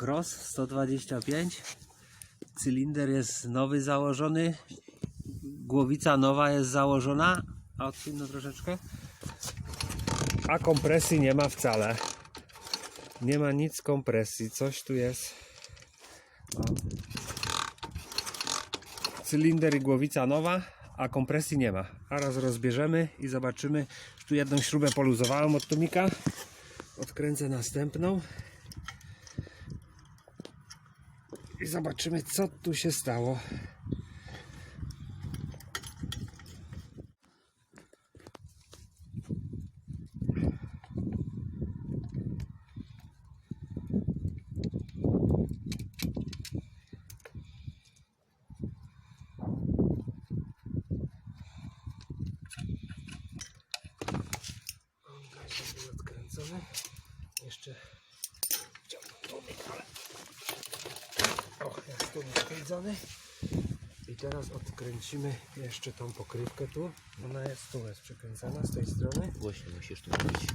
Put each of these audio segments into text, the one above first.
Cross 125. Cylinder jest nowy założony. Głowica nowa jest założona. A odsuń no troszeczkę. A kompresji nie ma wcale. Nie ma nic kompresji. Coś tu jest. O. Cylinder i głowica nowa, a kompresji nie ma. Zaraz rozbierzemy i zobaczymy. Tu jedną śrubę poluzowałem od Tomika. Odkręcę następną. I zobaczymy, co tu się stało. Odkręcony. Jeszcze O, jest tłumik zwiedziony. I teraz odkręcimy jeszcze tą pokrywkę tu. Ona jest tu, jest przykręcona z tej strony. Głośniej musisz tu mówić.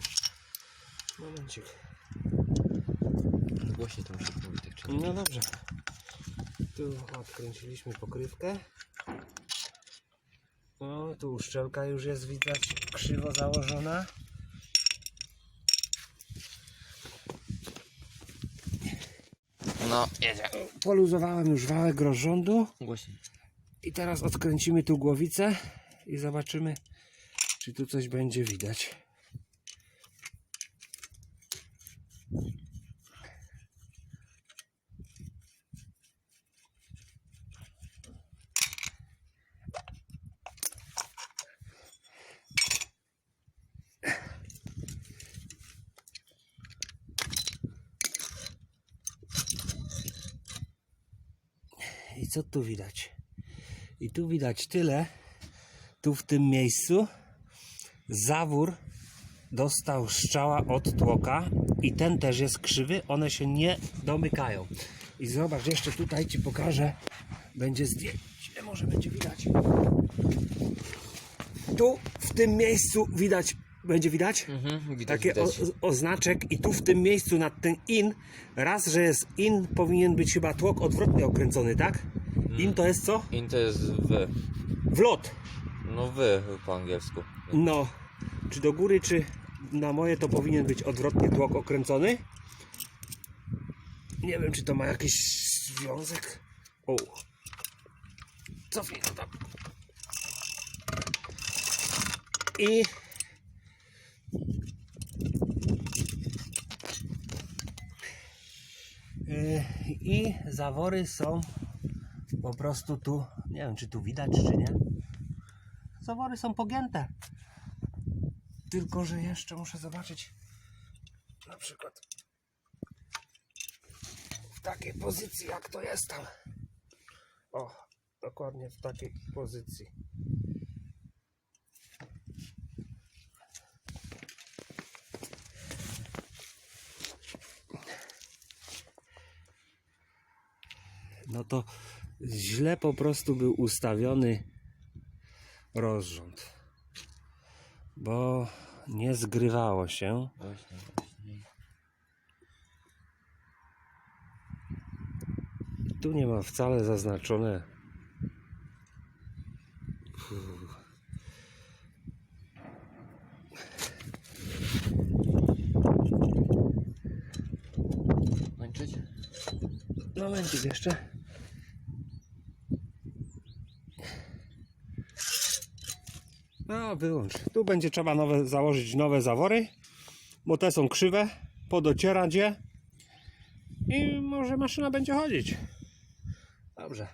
Momencik. Głośniej to musisz mówić, tak czy nie. No dobrze. Tu odkręciliśmy pokrywkę. O, tu uszczelka już jest widać krzywo założona. No, jedzie. Poluzowałem już wałek rozrządu. Głośniej. I teraz odkręcimy tu głowicę i zobaczymy, czy tu coś będzie widać. I co tu widać? I tu widać tyle, tu w tym miejscu zawór dostał strzała od tłoka i ten też jest krzywy, one się nie domykają. I zobacz, jeszcze tutaj Ci pokażę, będzie zdjęcie, może będzie widać. Tu w tym miejscu widać, będzie widać? Mhm, widać, takie o, widać. oznaczek i tu w tym miejscu nad ten in, raz, że jest in, powinien być chyba tłok odwrotnie okręcony, tak? In to jest co? In to jest wy. Wlot. No wy po angielsku. No, czy do góry, czy na moje to powinien być odwrotnie tłok okręcony? Nie wiem, czy to ma jakiś związek. O. Cofnij to tam. I I zawory są po prostu tu, nie wiem czy tu widać czy nie. Zawory są pogięte. Tylko, że jeszcze muszę zobaczyć na przykład w takiej pozycji, jak to jest tam. O, dokładnie w takiej pozycji. No to źle po prostu był ustawiony rozrząd, bo nie zgrywało się. Tu nie ma wcale zaznaczone. Kończyć? Momencik jeszcze. No, wyłącz. Tu będzie trzeba nowe, założyć nowe zawory, bo te są krzywe, podocierać je i może maszyna będzie chodzić. Dobrze.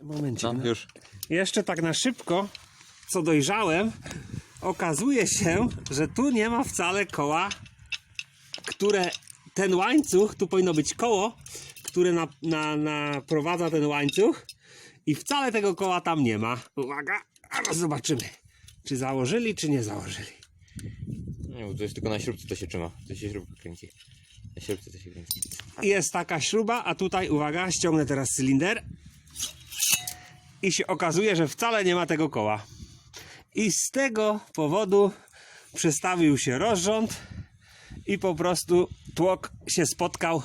Momencik. No, no. już. Jeszcze tak na szybko, co dojrzałem, okazuje się, że tu nie ma wcale koła, które ten łańcuch, tu powinno być koło, które na, na, naprowadza ten łańcuch i wcale tego koła tam nie ma. Uwaga, a zobaczymy, czy założyli, czy nie założyli. Nie, bo to jest tylko na śrubce to się trzyma. To się śrubka kręci. Na śrubce to się kręci. Jest taka śruba, a tutaj, uwaga, ściągnę teraz cylinder i się okazuje, że wcale nie ma tego koła. I z tego powodu przestawił się rozrząd i po prostu tłok się spotkał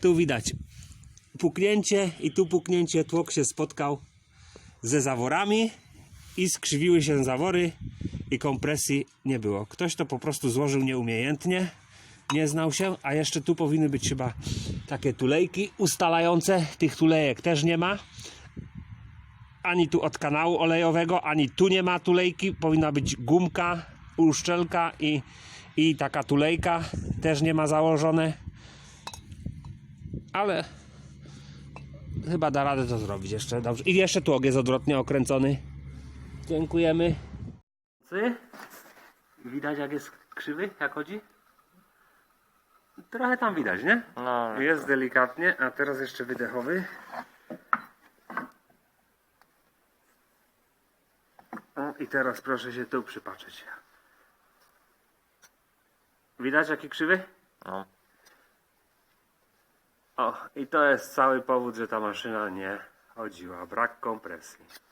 Tu widać puknięcie i tu puknięcie. Tłok się spotkał ze zaworami i skrzywiły się zawory i kompresji nie było. Ktoś to po prostu złożył nieumiejętnie, nie znał się, a jeszcze tu powinny być chyba takie tulejki ustalające. Tych tulejek też nie ma. Ani tu od kanału olejowego, ani tu nie ma tulejki. Powinna być gumka, uszczelka i, i taka tulejka. Też nie ma założone. Ale chyba da radę to zrobić jeszcze. Dobrze. I jeszcze tłok jest odwrotnie okręcony. Dziękujemy. Widać jak jest krzywy, jak chodzi? Trochę tam widać, nie? No, Jest delikatnie, a teraz jeszcze wydechowy. O, i teraz proszę się tu przypatrzeć. Widać jaki krzywy? no. O, i to jest cały powód, że ta maszyna nie chodziła. Brak kompresji.